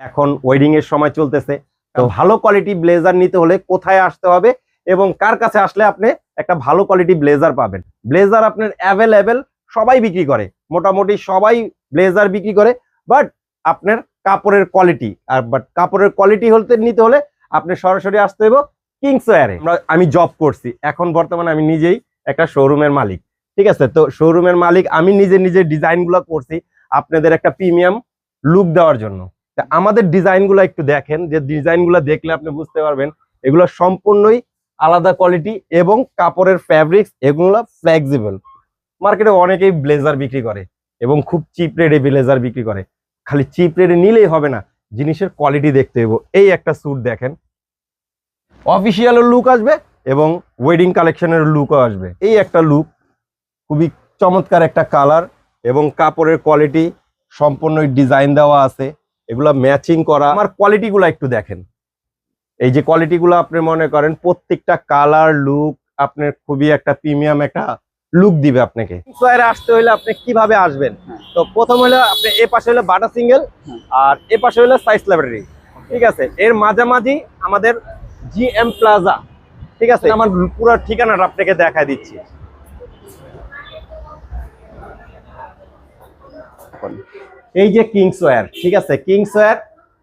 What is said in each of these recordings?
এখন ওয়েডিং এর সময় চলতেছে। তো ভালো কোয়ালিটি ব্লেজার নিতে হলে কোথায় আসতে হবে এবং কার কাছে আসলে আপনি একটা ভালো কোয়ালিটি ব্লেজার পাবেন? ব্লেজার আপনার অ্যাভেলেবেল সবাই বিক্রি করে। মোটামুটি সবাই ব্লেজার বিক্রি করে বাট আপনার কাপড়ের কোয়ালিটি আর বাট কাপড়ের কোয়ালিটি হতে নিতে হলে আপনি সরাসরি আসতে হবে কিংস ওয়ারে আমি জব করছি। এখন বর্তমানে আমি নিজেই একটা শোরুমের মালিক। ঠিক আছে? তো শোরুমের মালিক, আমি নিজে নিজে ডিজাইনগুলো করছি আপনাদের একটা প্রিমিয়াম লুক দেওয়ার জন্য। তা আমাদের ডিজাইনগুলো একটু দেখেন, যে ডিজাইনগুলো দেখলে আপনি বুঝতে পারবেন, এগুলো সম্পূর্ণই আলাদা কোয়ালিটি এবং কাপড়ের ফ্যাব্রিক্স এগুলো ফ্লেক্সিবল মার্কেটে অনেকেই ব্লেজার বিক্রি করে এবং খুব চিপ রেটে ব্লেজার বিক্রি করে। খালি চিপ রেটে নিলেই হবে না, জিনিসের কোয়ালিটি দেখতে হইব। এই একটা স্যুট দেখেন। অফিসিয়ালের লুক আসবে এবং ওয়েডিং কালেকশনের লুকও আসবে। এই একটা লুক খুবই চমৎকার একটা কালার এবং কাপড়ের কোয়ালিটি সম্পূর্ণ ডিজাইন দেওয়া আছে। এগুলা ম্যাচিং করা। আমার কোয়ালিটিগুলো একটু দেখেন। এই যে কোয়ালিটিগুলো আপনি মনে করেন প্রত্যেকটা কালার লুক আপনার খুবই একটা প্রিমিয়াম একটা লুক দিবে আপনাকে। স্কোয়ারে আসতে হলে আপনি কীভাবে আসবেন? হ্যাঁ। তো প্রথম হলো আপনি এ পাশে হলো বাটা সিঙ্গেল হ্যাঁ। আর এ পাশে হলো সাইজ লাইব্রেরি ঠিক আছে? এর মাঝামাঝি আমাদের জি এম প্লাজা ঠিক আছে? আমার পুরো ঠিকানাটা আপনাকে দেখায় দিচ্ছি। এই যে কিংস ওয়ার ঠিক আছে? কিংস ওয়ার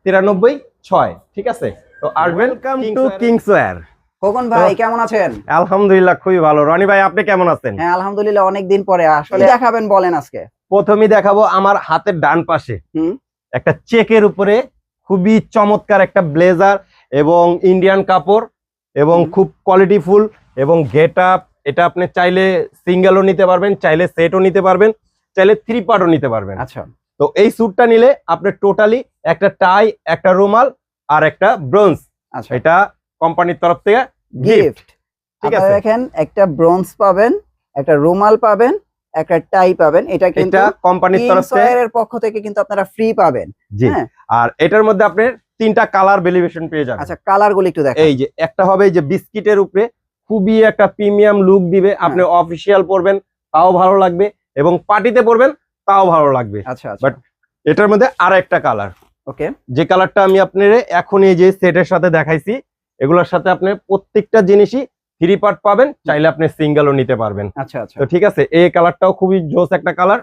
তিরানব্বই ছয় ঠিক আছে? তো আসবেন টু কিংসওয়্যার খোকন ভাই কেমন আছেন? আলহামদুলিল্লাহ খুবই ভালো। রনি ভাই আপনি কেমন আছেন? হ্যাঁ আলহামদুলিল্লাহ অনেকদিন পরে। আসলে দেখাবেন বলেন আজকে। প্রথমেই দেখাবো আমার হাতের ডান পাশে। হুম। একটা চেকের উপরে খুবই চমৎকার একটা ব্লেজার এবং ইন্ডিয়ান কাপড় এবং। খুব কোয়ালিটিফুল এবং গেট আপ এটা আপনি চাইলে সিঙ্গেলও নিতে পারবেন চাইলে সেটও নিতে পারবেন চাইলে থ্রি পার্টও নিতে পারবেন। আচ্ছা। তো এই স্যুটটা নিলে আপনি টোটালি একটা টাই একটা রুমাল আর একটা ব্রোঞ্জ আচ্ছা। এটা কোম্পানির তরফ থেকে গিফট ঠিক আছে? দেখেন একটা ব্রোঞ্জ পাবেন একটা রুমাল পাবেন একটা টাই পাবেন। এটা কিন্তু এটা কোম্পানির তরফ থেকে পক্ষ থেকে কিন্তু আপনারা ফ্রি পাবেন। জি। হ্যাঁ। আর এটার মধ্যে আপনি তিনটা কালার ভেলিভেশন পেয়ে যাবেন। আচ্ছা কালারগুলো একটু দেখেন। এই যে একটা হবে এই যে বিস্কিটের উপরে খুবই একটা প্রিমিয়াম লুক দিবে। হ্যাঁ। আপনি অফিসিয়াল পরবেন তাও ভালো লাগবে। এবং পার্টিতে পরবেন তাও ভালো লাগবে। আচ্ছা আচ্ছা। But- এটার মধ্যে আর একটা কালার ওকে। যে কালারটা আমি আপনার এখন এই যে সেটের সাথে দেখাইছি এগুলোর সাথে আপনি প্রত্যেকটা জিনিসই থ্রি পার্ট পাবেন চাইলে আপনি সিঙ্গেলও নিতে পারবেন। আচ্ছা আচ্ছা। তো ঠিক আছে এই কালারটাও খুবই জোস একটা কালার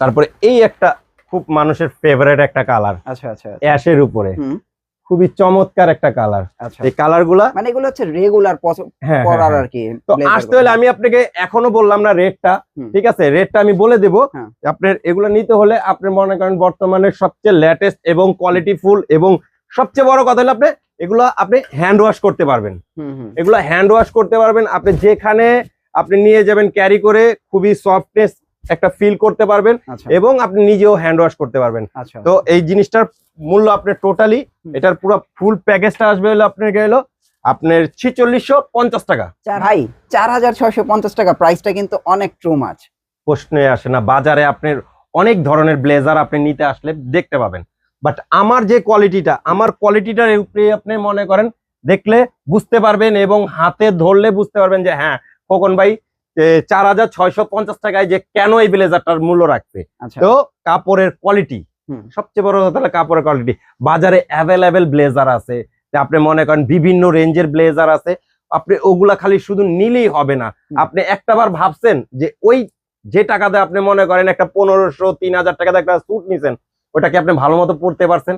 তারপরে এই একটা খুব মানুষের ফেভারিট একটা কালার আচ্ছা আচ্ছা অ্যাশের উপরে। হুম। খুবই চমৎকার একটা কালার আচ্ছা। এই কালারগুলা মানে এগুলো হচ্ছে রেগুলার হ্যাঁ পরার হ্যাঁ, আর কি তো আসতে হলে আমি আপনাকে এখনও বললাম না রেটটা। ঠিক আছে? রেটটা আমি বলে দেব। হ্যাঁ। আপনার এগুলো নিতে হলে আপনি মনে করেন বর্তমানে সবচেয়ে লেটেস্ট এবং কোয়ালিটি ফুল এবং সবচেয়ে বড় কথা হলো আপনি এগুলো আপনি হ্যান্ড ওয়াশ করতে পারবেন। এগুলো হ্যান্ড ওয়াশ করতে পারবেন। আপনি যেখানে আপনি নিয়ে যাবেন ক্যারি করে খুবই সফটনেস একটা ফিল করতে পারবেন আচ্ছা। এবং আপনি নিজেও হ্যান্ড ওয়াশ করতে পারবেন। আচ্ছা। তো এই জিনিসটার মূল্য আপনার টোটালি এটার পুরো ফুল প্যাকেজটা আসবে হলো আপনার গেল আপনার ছিচল্লিশশো পঞ্চাশ টাকা। চার ভাই চার হাজার ছয়শো পঞ্চাশ টাকা প্রাইসটা কিন্তু অনেক ট্রু মাছ প্রশ্নে আসে না বাজারে আপনার অনেক ধরনের ব্লেজার আপনি নিতে আসলে দেখতে পাবেন। বাট আমার যে কোয়ালিটিটা আমার কোয়ালিটিটার উপরে আপনি মনে করেন দেখলে বুঝতে পারবেন এবং হাতে ধরলে বুঝতে পারবেন যে হ্যাঁ খোকন ভাই চার হাজার ছয়শো পঞ্চাশ টাকায় যে কেন এই ব্লেজারটার মূল্য রাখছে আচ্ছা। তো কাপড়ের কোয়ালিটি সবচেয়ে বড় কথা হলো কাপড়ের কোয়ালিটি বাজারে অ্যাভেলেবেল ব্লেজার আছে। আপনি মনে করেন বিভিন্ন রেঞ্জের ব্লেজার আছে। আপনি ওগুলা খালি শুধু নিলেই হবে না। আপনি একটা বার ভাবছেন যে ওই যে টাকাতে আপনি মনে করেন একটা পনেরোশো তিন হাজার টাকাতে একটা স্যুট নিছেন ওটাকে আপনি ভালো মতো পড়তে পারছেন।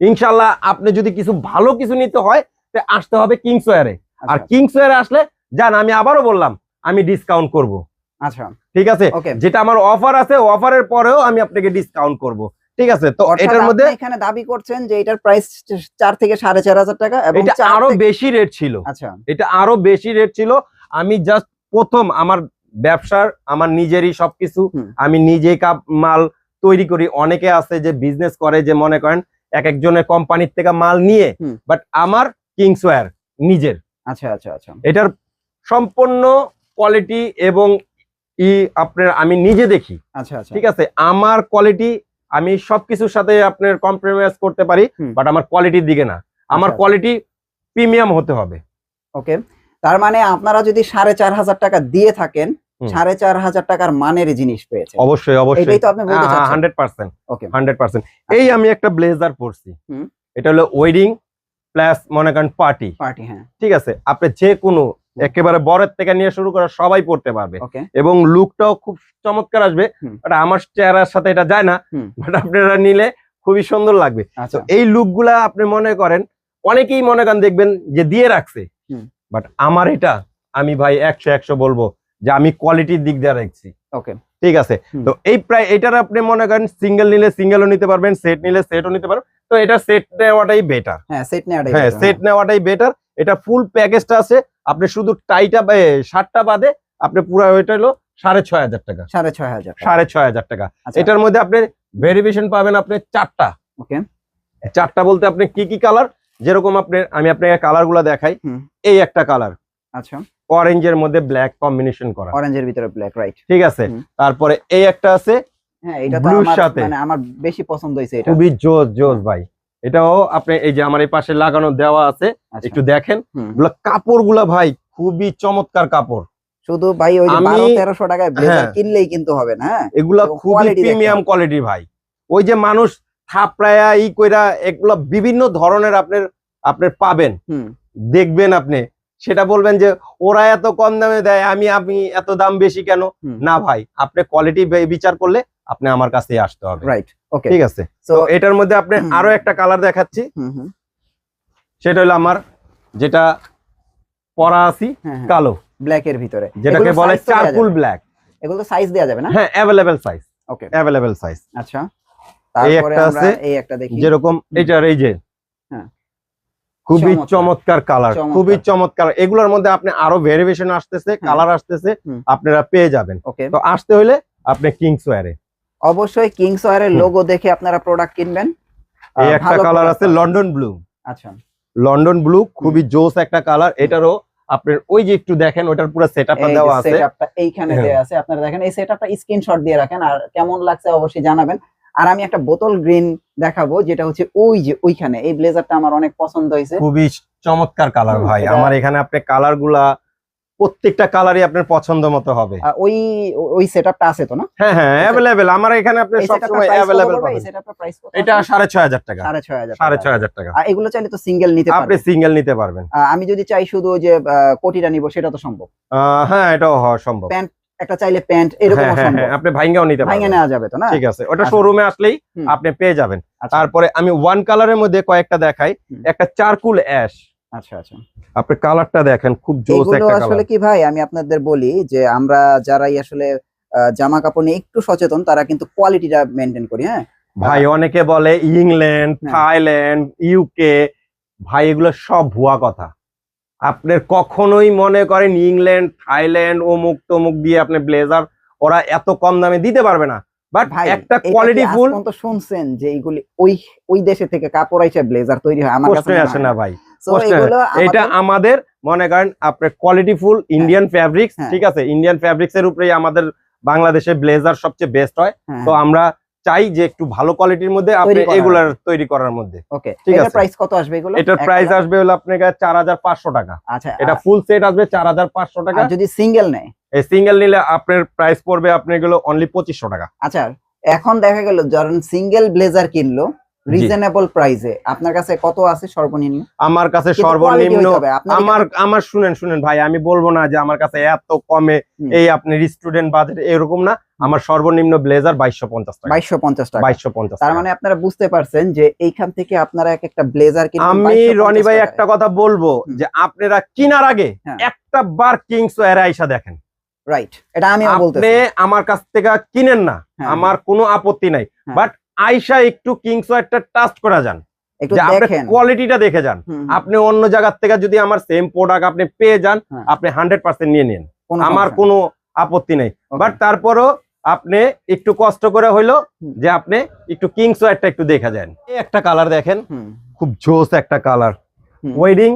ইনশাল্লাহ আপনি যদি কিছু ভালো কিছু নিতে হয় তে আসতে হবে কিংসওয়ারে আর আচ্ছা। কিংসওয়ারে আসলে জান আমি আবারও বললাম আমি ডিসকাউন্ট করব। আচ্ছা। ঠিক আছে? যেটা আমার অফার আছে অফারের পরেও আমি আপনাকে ডিসকাউন্ট করব। ঠিক আছে? তো এটার মধ্যে এখানে দাবি করছেন যে এটার প্রাইস চার থেকে সাড়ে চার হাজার টাকা এবং এটা আরও বেশি রেট ছিল। আচ্ছা। এটা আরও বেশি রেট ছিল। আমি জাস্ট প্রথম আমার ব্যবসার আমার নিজেরই সবকিছু আমি নিজেই কাপ মাল তৈরি করি। অনেকে আছে যে বিজনেস করে যে মনে করেন এক একজনের কোম্পানির থেকে মাল নিয়ে বাট আমার কিংসওয়্যার নিজের। আচ্ছা আচ্ছা আচ্ছা। এটার সম্পূর্ণ কোয়ালিটি এবং ই আপনার আমি নিজে দেখি। আচ্ছা আচ্ছা। ঠিক আছে? আমার কোয়ালিটি আমি সবকিছুর সাথে আপনার কম্প্রোমাইজ করতে পারি বাট আমার কোয়ালিটির দিকে না। আমার আচ্ছা। কোয়ালিটি প্রিমিয়াম হতে হবে। ওকে তার মানে আপনারা যদি সাড়ে চার হাজার টাকা দিয়ে থাকেন সাড়ে চার হাজার টাকার মানের জিনিস পেয়েছে অবশ্যই অবশ্যই। তো আপনি hundred percent okay hundred percent এই আমি একটা ব্লেজার পরছি। এটা হলো ওয়েডিং প্লাস মনে করেন পার্টি পার্টি হ্যাঁ। ঠিক আছে? আপনি যে কোনো একেবারে বরের থেকে নিয়ে শুরু করে সবাই পড়তে পারবে। এবং লুকটাও খুব চমৎকার আসবে। আমার চেহারার সাথে এটা যায় না। বাট আপনারা নিলে খুবই সুন্দর লাগবে। আচ্ছা। এই লুকগুলা আপনি মনে করেন অনেকেই মনে করেন দেখবেন যে দিয়ে রাখছে। বাট আমার এটা আমি ভাই একশো একশো বলব যে আমি কোয়ালিটির দিক দিয়ে রাখছি। ওকে ঠিক আছে? তো এই প্রায় এটার আপনি মনে করেন সিঙ্গেল নিলে সিঙ্গেলও নিতে পারবেন সেট নিলে সেটও নিতে পারবেন। তো এটা সেট নেওয়াটাই বেটার হ্যাঁ সেট নেওয়াটাই হ্যাঁ সেট নেওয়াটাই বেটার এটা ফুল প্যাকেজটা আছে। আপনি শুধু টাইটা শার্টটা বাদে আপনি পুরো ওইটা হলো সাড়ে ছয় হাজার টাকা। সাড়ে ছয় হাজার সাড়ে ছয় হাজার টাকা। আচ্ছা, এটার মধ্যে আপনি ভেরিফিকেশন পাবেন আপনি চারটা। ওকে। চারটা বলতে আপনি কি কি কালার যেরকম আপনি আমি আপনাকে কালারগুলা দেখাই। এই একটা কালার আচ্ছা। অরেঞ্জের মধ্যে ব্ল্যাক কম্বিনেশন করা। অরেঞ্জের ভিতরে ব্ল্যাক রাইট ঠিক আছে? তারপরে এই একটা আছে হ্যাঁ এটা তো আমার মানে আমার বেশি পছন্দ হয়েছে এটা। খুবই জোস জোস ভাই। এটাও আপনি এই যে আমার এই পাশে লাগানো দেওয়া আছে আচ্ছা, একটু দেখেন। কাপড়গুলা ভাই খুবই চমৎকার কাপড়। শুধু ভাই ওই বারো তেরোশো টাকায় ব্লেজার হ্যাঁ। কিনলেই কিন্তু হবে না হ্যাঁ? এগুলা খুবই প্রিমিয়াম কোয়ালিটি ভাই। ওই যে মানুষ থাপড়ায়া ই কইরা এগুলা বিভিন্ন ধরনের আপনার আপনার পাবেন। দেখবেন আপনি। সেটা বলবেন যে ওরা এত কম দামে দেয় আমি আমি এত দাম বেশি কেন? না ভাই আপনি কোয়ালিটি বিচার করলে আপনি আমার কাছে আসতে হবে। রাইট ওকে ঠিক আছে? তো এটার মধ্যে আপনি আরও একটা কালার দেখাচ্ছি। সেটা হলো আমার যেটা পরা আছি হ্যাঁ হ্যাঁ। কালো। ব্ল্যাক এর ভিতরে। যেটাকে বলে দেয়া চারকুল ব্ল্যাক এগুলো তো সাইজ দেওয়া যাবে না? হ্যাঁ available size okay available size আচ্ছা। তারপরে আমরা এই একটা দেখি। যেরকম এটার এই যে হ্যাঁ। খুবই চমৎকার। কালার খুবই চমৎকার। এগুলোর মধ্যে আপনি আরও ভেরিয়েশন আসতেছে। কালার আসতেছে আপনারা পেয়ে যাবেন। ওকে তো আসতে হলে আপনি কিংস ওয়ারে অবশ্যই কিংস ওয়ারের লোগো দেখে আপনারা প্রোডাক্ট কিনবেন। এই একটা কালার আছে লন্ডন ব্লু আচ্ছা। লন্ডন ব্লু খুবই জোস একটা কালার এটারও আপনার ওই যে একটু দেখেন ওটার পুরো সেটআপটা দেওয়া আছে। সেটআপটা এইখানে হ্যাঁ। দেওয়া আছে। আপনারা দেখেন এই সেটআপটা স্ক্রিনশট দিয়ে রাখেন আর কেমন লাগছে অবশ্যই জানাবেন। আর আমি একটা বোতল গ্রিন দেখাবো যেটা হচ্ছে ওই যে ওইখানে। এই ব্লেজারটা আমার অনেক পছন্দ হয়েছে। খুবই চমৎকার কালার ভাই। আমার এখানে আপনি কালারগুলা প্রত্যেকটা কালারই আপনার পছন্দ মতো হবে। ওই ওই সেটআপটা আছে তো না? হ্যাঁ হ্যাঁ অ্যাভেলেবেল আমার এখানে আপনি অ্যাভেলেবেল পড়বে? এই পাবেন। সেটআপটা প্রাইস কত? এটা সাড়ে ছয় হাজার টাকা। সাড়ে ছয় হাজার সাড়ে টাকা। আর এগুলো চাইলে তো সিঙ্গেল নিতে আপনি সিঙ্গেল নিতে পারবেন। আমি যদি চাই শুধু যে কোটিটা নিব সেটা তো সম্ভব। হ্যাঁ এটাও হওয়া সম্ভব। প্যান্ট একটা চাইলে প্যান্ট এরকম হ্যাঁ, হ্যাঁ, সম্ভব। হ্যাঁ, আপনি ভাইঙ্গাও নিতে পারবেন। নেওয়া যাবে তো না? ঠিক আছে ওটা আচ্ছা। শোরুমে আসলেই আপনি পেয়ে যাবেন। আচ্ছা। তারপরে আমি ওয়ান কালারের মধ্যে কয়েকটা দেখাই। একটা চারকুল অ্যাশ আচ্ছা আচ্ছা। আপনি কালারটা দেখেন খুব জোস একটা আসলে কি ভাই আমি আপনাদের বলি যে আমরা যারাই আসলে জামা কাপড় নিয়ে একটু সচেতন তারা কিন্তু কোয়ালিটিটা মেনটেন করি হ্যাঁ? ভাই অনেকে বলে ইংল্যান্ড হ্যাঁ। থাইল্যান্ড ইউকে ভাই এগুলো সব ভুয়া কথা। আপনার কখনোই মনে করেন ইংল্যান্ড থাইল্যান্ড অমুক তমুক দিয়ে আপনি ব্লেজার ওরা এত কম দামে দিতে পারবে না। বাট ভাই একটা কোয়ালিটি ফুল শুনছেন যে এইগুলি ওই ওই দেশে থেকে কাপড় আইসে ব্লেজার তৈরি হয়? আমার কাছে আসে না। ভাই। এটা আমাদের- মনে করেন আপনার কোয়ালিটি ফুল ইন্ডিয়ান ফ্যাব্রিক্স হ্যাঁ। ঠিক আছে? ইন্ডিয়ান ফ্যাব্রিক্স এর উপরেই আমাদের বাংলাদেশে ব্লেজার সবচেয়ে বেস্ট হয়। হ্যাঁ, তো আমরা চাই যে একটু ভালো কোয়ালিটির মধ্যে আপনি। এগুলার তৈরি করার মধ্যে। ওকে ঠিক আছে। প্রাইস কত আসবে এগুলো? এটার প্রাইস আসবে হলো আপনার চার হাজার পাঁচশো টাকা। আচ্ছা এটা ফুল সেট আসবে চার হাজার পাঁচশো টাকা। আর যদি সিঙ্গেল নেয়? এই সিঙ্গেল নিলে আপনার প্রাইস পড়বে আপনার গেলো অনলি পঁচিশশো টাকা। আচ্ছা এখন দেখা গেল ধরেন সিঙ্গেল ব্লেজার কিনলো রিজনেবল প্রাইসে আপনার কাছে কত আছে সর্বনিম্ন? আমার কাছে সর্বনিম্ন আমার আমার শুনেন শুনেন ভাই আমি বলব না যে আমার কাছে এত কমে এই আপনার স্টুডেন্ট বাজেট এরকম না। আমার সর্বনিম্ন ব্লেজার বাইশশো পঞ্চাশ টাকা। বাইশশো পঞ্চাশ টাকা। বাইশশো পঞ্চাশ তার মানে আপনারা বুঝতে পারছেন যে এইখান থেকে আপনারা এক একটা ব্লেজার কিনবেন আমি রনি ভাই একটা কথা বলব যে আপনারা কিনার আগে হ্যাঁ। একটা বার কিংস এর আইসা দেখেন। রাইট এটা আমি বলতে আপনি আমার কাছ থেকে কিনেন না। হ্যাঁ। আমার কোনো আপত্তি নাই। হ্যাঁ। বাট আইসা একটু কিংস একটা টাস্ট করা যান। কোয়ালিটিটা দেখে যান। আপনি অন্য জায়গার থেকে যদি আমার সেম প্রোডাক্ট আপনি পেয়ে যান হ্যাঁ। আপনি হান্ড্রেড পার্সেন্ট নিয়ে নিন। আমার কোনো আপত্তি নেই। বাট তারপরও আপনি একটু কষ্ট করে হইল যে আপনি একটু কিংস একটা একটু দেখা যান। একটা কালার দেখেন। খুব জোস একটা colour wedding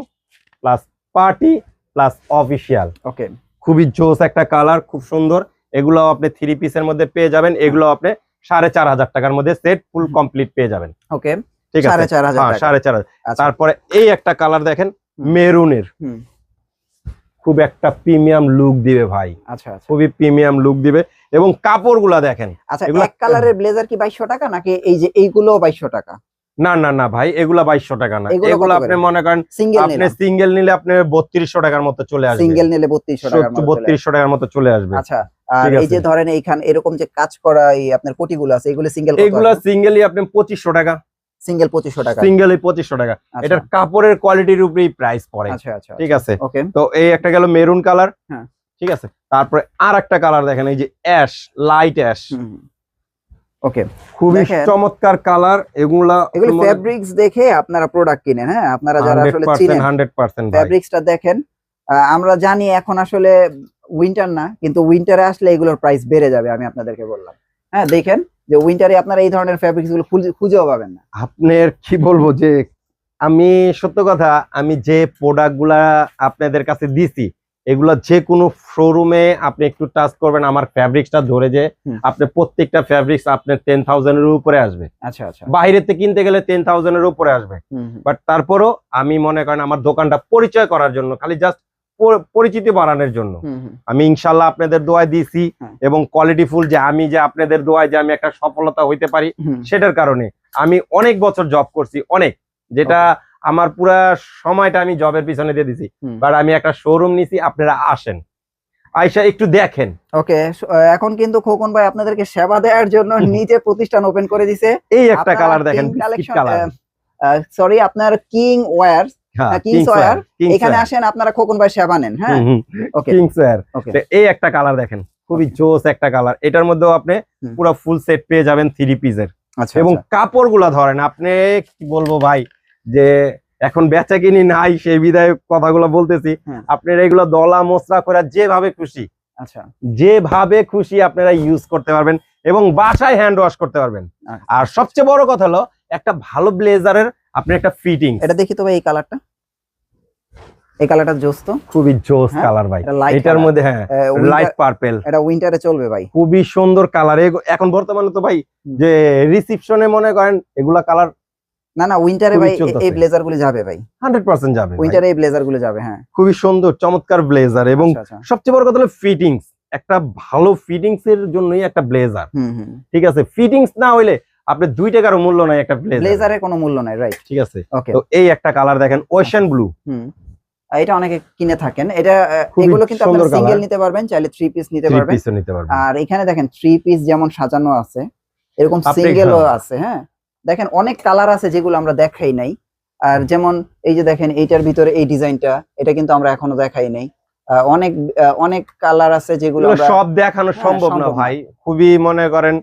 plus party plus official okay খুবই জোস একটা কালার খুব সুন্দর। এগুলো আপনি থ্রি পিসের মধ্যে পেয়ে যাবেন। এগুলো আপনি সাড়ে চার হাজার টাকার মধ্যে সেট ফুল কমপ্লিট পেয়ে যাবেন। ওকে ঠিক আছে? সাড়ে চার হাজার হ্যাঁ আচ্ছা, তারপরে এই একটা কালার দেখেন মেরুনের। খুব একটা প্রিমিয়াম লুক দিবে ভাই। আচ্ছা আচ্ছা। খুবই প্রিমিয়াম লুক দিবে। এবং কাপড়গুলা দেখেন আচ্ছা এক কালারের ব্লেজার কি টাকা নাকি এই যে এইগুলো টাকা? না না না ভাই এগুলা বাইশশো টাকা না। এগুলো আপনি মনে করেন সিঙ্গেল আপনি সিঙ্গেল নিলে আপনি বত্রিশশো টাকার মতো চলে আসবে। সিঙ্গেল নিলে বত্রিশশো টাকার মতো টাকার মতো চলে আসবে। আচ্ছা। আর এই যে ধরেন এইখান এরকম যে কাজ করা এই আপনার কোটিগুলো আছে এগুলো সিঙ্গেল এগুলা সিঙ্গেলই আপনি পঁচিশশো টাকা। সিঙ্গেল পঁচিশশো টাকা। পঁচিশশো টাকা। আচ্ছা, এটার কাপড়ের কোয়ালিটির উপরেই প্রাইস পড়ে। আচ্ছা আচ্ছা ঠিক আছে? ওকে তো এই একটা গেল মেরুন কালার হ্যাঁ। ঠিক আছে? তারপরে আর একটা কালার দেখেন এই যে অ্যাশ লাইট অ্যাশ ওকে খুবই। চমৎকার কালার এগুলা দেখে আপনারা প্রোডাক্ট কিনেন হ্যাঁ? আপনারা যারা আসলে চিনেন। দেখেন। আমরা জানি এখন আসলে উইন্টার না কিন্তু উইন্টারে আসলে এগুলোর প্রাইস বেড়ে যাবে আমি আপনাদেরকে বললাম। হ্যাঁ দেখেন যে উইন্টারে আপনারা এই ধরনের ফেব্রিক্সগুলো খুঁজেও পাবেন না। আপনার কি বলব যে আমি সত্য কথা আমি যে প্রোডাক্টগুলা আপনাদের কাছে দিছি এগুলা যে কোনো শোরুমে আপনি একটু টাচ করবেন আমার ফ্যাব্রিক্সটা ধরে যে আপনি প্রত্যেকটা ফ্যাব্রিক্স আপনার টেন থাউজেন্ডের উপরে আসবে। আচ্ছা আচ্ছা। বাইরেতে কিনতে গেলে টেন থাউজেন্ডের উপরে আসবে। বাট তারপরও আমি মনে করেন আমার দোকানটা পরিচয় করার জন্য খালি জাস্ট পরিচিতি বাড়ানোর জন্য। আমি ইনশাল্লাহ আপনাদের দোয়ায় দিছি হ্যাঁ। এবং কোয়ালিটি ফুল যে আমি যে আপনাদের দোয়ায় যে আমি একটা সফলতা হইতে পারি সেটার কারণে আমি অনেক বছর জব করছি অনেক। যেটা আমার পুরা সময়টা আমি জবের পিছনে দিয়ে দিছি। বাট আমি একটা শোরুম নিছি আপনারা আসেন। আইসা একটু দেখেন। ওকে এখন কিন্তু খোকন ভাই আপনাদেরকে সেবা দেওয়ার জন্য নিজে প্রতিষ্ঠান ওপেন করে দিছে। এই একটা কালার দেখেন কালার সরি আপনার কিং ওয়্যার Kings Wear, এখানে আসেন আপনারা খোকন ভাই সেবা নেন হ্যাঁ? এই একটা কালার দেখেন খুবই জোস একটা কালার এটার মধ্যেও আপনি পুরো ফুল সেট পেয়ে যাবেন থ্রি পিসের আচ্ছা এবং আচ্ছা। কাপড়গুলা ধরেন আপনি কি বলব ভাই যে এখন বেচা কিনি নাই সেই বিদায় কথাগুলো বলতেছি হ্যাঁ। আপনারা এগুলো দলা মোসরা করে যেভাবে খুশি আচ্ছা। যেভাবে খুশি আপনারা ইউজ করতে পারবেন এবং বাসায় হ্যান্ড ওয়াশ করতে পারবেন। আচ্ছা। আর সবচেয়ে বড় কথা হলো একটা ভালো ব্লেজারের আপনি একটা ফিটিং এটা দেখি তো ভাই এই কালারটা এই কালারটা জোস তো। খুবই জোস হ্যাঁ, কালার ভাই। লাইট এটার মধ্যে হ্যাঁ লাইট পার্পল এটা উইন্টারে চলবে ভাই। খুবই সুন্দর কালার এখন বর্তমানে তো ভাই যে রিসিপশনে মনে করেন এগুলা কালার না না উইন্টারে ভাই এই ব্লেজারগুলো যাবে ভাই। হান্ড্রেড পার্সেন্ট যাবে ভাই। উইন্টারে এই ব্লেজারগুলো যাবে হ্যাঁ। খুবই সুন্দর চমৎকার ব্লেজার এবং আচ্ছা, আচ্ছা। সবচেয়ে বড় কথা হলো ফিটিংস একটা ভালো ফিটিংস এর জন্যই একটা ব্লেজার হুম হুম। ঠিক আছে? ফিটিংস না হইলে আপনি দুই টাকারও মূল্য নাই একটা ব্লেজার ব্লেজারের কোনো মূল্য নাই রাইট ঠিক আছে। ওকে তো এই একটা কালার দেখেন ওয়েশন ব্লু হুম। এটা অনেকে কিনে থাকেন। এটা এগুলো কিন্তু আপনারা সিঙ্গেল নিতে পারবেন চাইলে থ্রি পিস নিতে থ্রি পারবেন। নিতে পারবেন। আর এখানে দেখেন থ্রি পিস যেমন সাজানো আছে এরকম আপনি- সিঙ্গেলও হ্যাঁ। আছে হ্যাঁ? দেখেন অনেক কালার আছে যেগুলো আমরা দেখাই নাই। আর যেমন এই যে দেখেন এইটার ভিতরে এই ডিজাইনটা এটা কিন্তু আমরা এখনও দেখাই নাই। অনেক অনেক কালার আছে যেগুলো সব দেখানো হ্যাঁ, সম্ভব না। ভাই। খুবই মনে করেন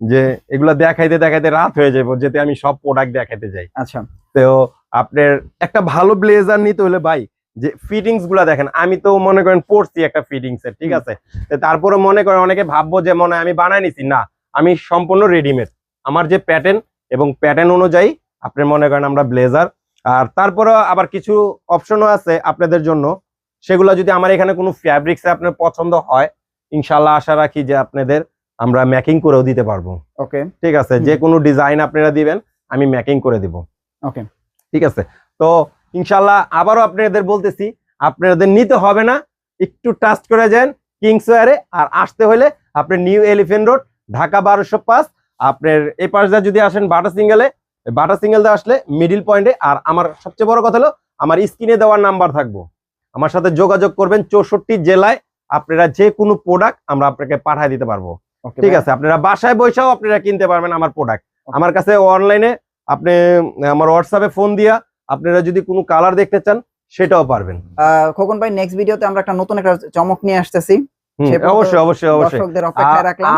যে এগুলা দেখাইতে দেখাইতে রাত হয়ে যাব যেতে আমি সব প্রোডাক্ট দেখাইতে যাই। আচ্ছা। তো আপনার একটা ভালো ব্লেজার নিতে হলে ভাই যে ফিটিংসগুলা দেখেন আমি তো মনে করেন পড়ছি একটা ফিটিংস এর ঠিক আছে? তো তারপরে মনে করেন অনেকে ভাববো যে মনে হয় আমি বানাই নিছি। না আমি সম্পূর্ণ রেডিমেড আমার যে প্যাটার্ন এবং প্যাটার্ন অনুযায়ী আপনি মনে করেন আমরা ব্লেজার আর তারপরে আবার কিছু অপশনও আছে আপনাদের জন্য। সেগুলো যদি আমার এখানে কোনো ফ্যাব্রিক্স আপনার পছন্দ হয় ইনশাল্লাহ আশা রাখি যে আপনাদের আমরা ম্যাকিং করেও দিতে পারব। ওকে। ঠিক আছে? যে কোনো ডিজাইন আপনারা দিবেন আমি ম্যাকিং করে দিব। ওকে। ঠিক আছে? তো ইনশাল্লাহ আবারও আপনাদের বলতেছি আপনাদের নিতে হবে না একটু টাস্ট করে যান কিংসওয়ারে আর আসতে হলে আপনি নিউ এলিফেন্ট রোড ঢাকা বারোশো পাঁচ আপনার এই পাশটা যদি আসেন বাটা সিঙ্গেলে বাটা সিঙ্গেল দিয়ে আসলে মিডিল পয়েন্টে আর আমার সবচেয়ে বড় কথা হলো আমার স্ক্রিনে দেওয়ার নাম্বার থাকব। আমার সাথে যোগাযোগ করবেন চৌষট্টি জেলায় আপনারা যে কোনো প্রোডাক্ট আমরা আপনাকে পাঠিয়ে দিতে পারব। ঠিক আছে আপনারা বাসায় বসেও আপনারা কিনতে পারবেন আমার প্রোডাক্ট আমার কাছে অনলাইনে আপনি আমার হোয়াটসঅ্যাপে ফোন দিয়া আপনারা যদি কোনো কালার দেখতে চান সেটাও পারবেন। আহ, খোকন ভাই নেক্সট ভিডিওতে আমরা একটা নতুন একটা চমক নিয়ে আসতেছি। অবশ্যই অবশ্যই অবশ্যই।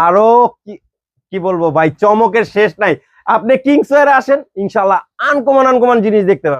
আরও কি কি বলব ভাই চমকের শেষ নাই। আপনি কিংসওয়ারে আসেন ইনশাল্লাহ আনকমন আনকমন জিনিস দেখতে পাবেন